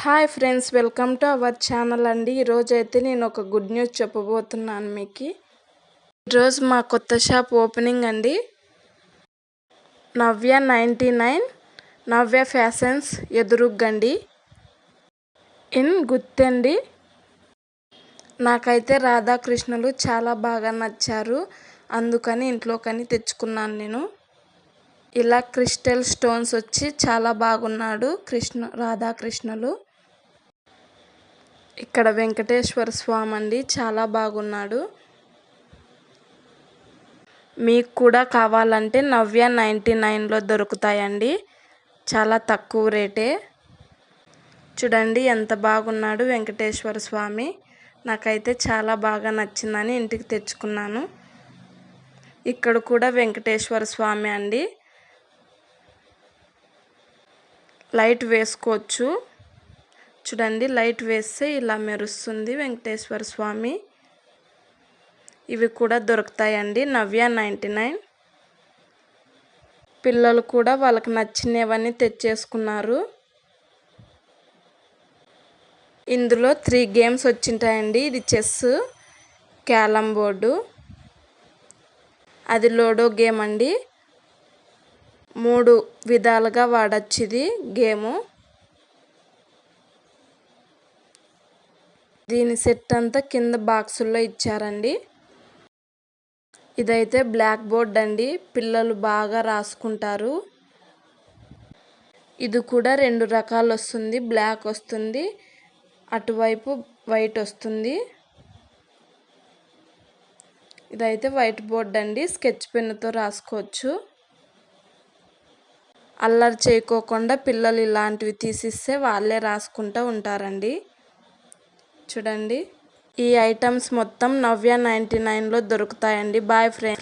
Hi friends welcome to our channel అండి. ఈరోజు అయితే నేను ఒక గుడ్ న్యూస్ చెప్పబోతున్నాను మీకు. ఈరోజు మా కొత్త షాప్ ఓపెనింగ్ అండి. Navya ninety nine Navya fashions ఎదురుగ్గండి. In గుత్తండి. నాకైతే రాధాకృష్ణులు చాలా బాగా నచ్చారు. అందుకని ఇంట్లోకని తెచ్చుకున్నాను నేను. ఇలా క్రిస్టల్ స్టోన్స్ వచ్చి చాలా బాగున్నాడు కృష్ణ రాధాకృష్ణులు. ఇక్కడ వెంకటేశ్వర స్వామి అండి చాలా బాగున్నాడు. మీకు కూడా కావాలంటే నవ్య నైంటీ నైన్లో దొరుకుతాయండి. చాలా తక్కువ రేటే. చూడండి ఎంత బాగున్నాడు వెంకటేశ్వర స్వామి. నాకైతే చాలా బాగా నచ్చిందని ఇంటికి తెచ్చుకున్నాను. ఇక్కడ కూడా వెంకటేశ్వర స్వామి అండి. లైట్ వేసుకోవచ్చు. చూడండి లైట్ వేస్తే ఇలా మెరుస్తుంది వెంకటేశ్వర స్వామి. ఇవి కూడా దొరుకుతాయండి నవ్య నైంటీ నైన్. పిల్లలు కూడా వాళ్ళకి నచ్చినవన్నీ తెచ్చేసుకున్నారు. ఇందులో త్రీ గేమ్స్ వచ్చింటాయండి ఇది చెస్ క్యాలం బోర్డు. అది లోడో గేమ్ అండి. మూడు విధాలుగా వాడచ్చు ఇది గేము. దీని సెట్ అంతా కింద బాక్సుల్లో ఇచ్చారండి. ఇదైతే బ్లాక్ బోర్డ్ అండి. పిల్లలు బాగా రాసుకుంటారు. ఇది కూడా రెండు రకాలు వస్తుంది బ్లాక్ వస్తుంది అటువైపు వైట్ వస్తుంది. ఇదైతే వైట్ బోర్డ్ అండి. స్కెచ్ పెన్నుతో రాసుకోవచ్చు. అల్లరి చేయకోకుండా పిల్లలు ఇలాంటివి తీసిస్తే వాళ్ళే రాసుకుంటూ ఉంటారండి. చూడండి. ఈ ఐటమ్స్ మొత్తం నవ్య నైంటీ నైన్లో దొరుకుతాయండి. Boy friend